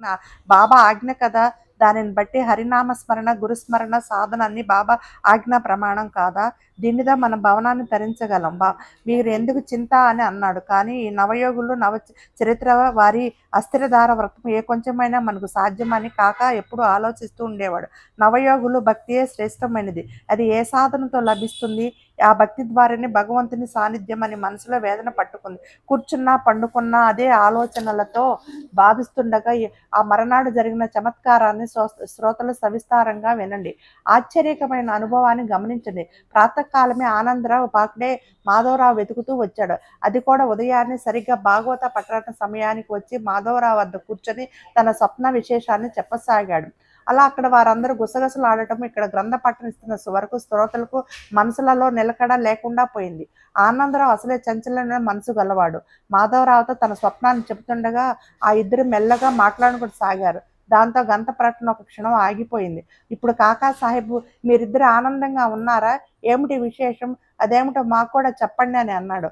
నా- బాబా ఆజ్ఞ కదా దానిని బట్టి హరినామ స్మరణ గురుస్మరణ సాధన అన్ని బాబా ఆజ్ఞ ప్రమాణం కాదా? దీనిదా మన భవనాన్ని తరించగలం బా మీరు ఎందుకు చింత అని అన్నాడు. కానీ ఈ నవయోగులు నవ చరిత్ర వారి అస్థిరధార వ్రతం ఏ కొంచెమైనా మనకు సాధ్యమని కాక ఎప్పుడు ఆలోచిస్తూ ఉండేవాడు. నవయోగులు భక్తియే శ్రేష్టమైనది. అది ఏ సాధనతో లభిస్తుంది? ఆ భక్తి ద్వారానే భగవంతుని సాన్నిధ్యం అని మనసులో వేదన పట్టుకుంది. కూర్చున్నా పండుకున్నా అదే ఆలోచనలతో బాధిస్తుండగా ఆ మరనాడు జరిగిన చమత్కారాన్ని శ్రోతలు సవిస్తారంగా వినండి. ఆశ్చర్యకమైన అనుభవాన్ని గమనించండి. ప్రాతకాలమే ఆనందరావు పాకడే మాధవరావు వెతుకుతూ వచ్చాడు. అది కూడా ఉదయాన్నే సరిగ్గా భాగవత పట్టణ సమయానికి వచ్చి మాధవరావు వద్ద కూర్చొని తన స్వప్న విశేషాన్ని చెప్పసాగాడు. అలా అక్కడ వారందరూ గుసగుసలు ఆడటం ఇక్కడ గ్రంథ పట్టణిస్తున్న వరకు శ్రోతలకు మనసులలో నిలకడ లేకుండా పోయింది. ఆనందరావు అసలే చంచలమైన మనసు గలవాడు. మాధవరావుతో తన స్వప్నాన్ని చెబుతుండగా ఆ ఇద్దరు మెల్లగా మాట్లాడుకుంటూ సాగారు. దాంతో గంత ప్రకటన ఒక క్షణం ఆగిపోయింది. ఇప్పుడు కాకా సాహెబ్ మీరిద్దరు ఆనందంగా ఉన్నారా? ఏమిటి విశేషం? అదేమిటో మాకు కూడా చెప్పండి అని అన్నాడు.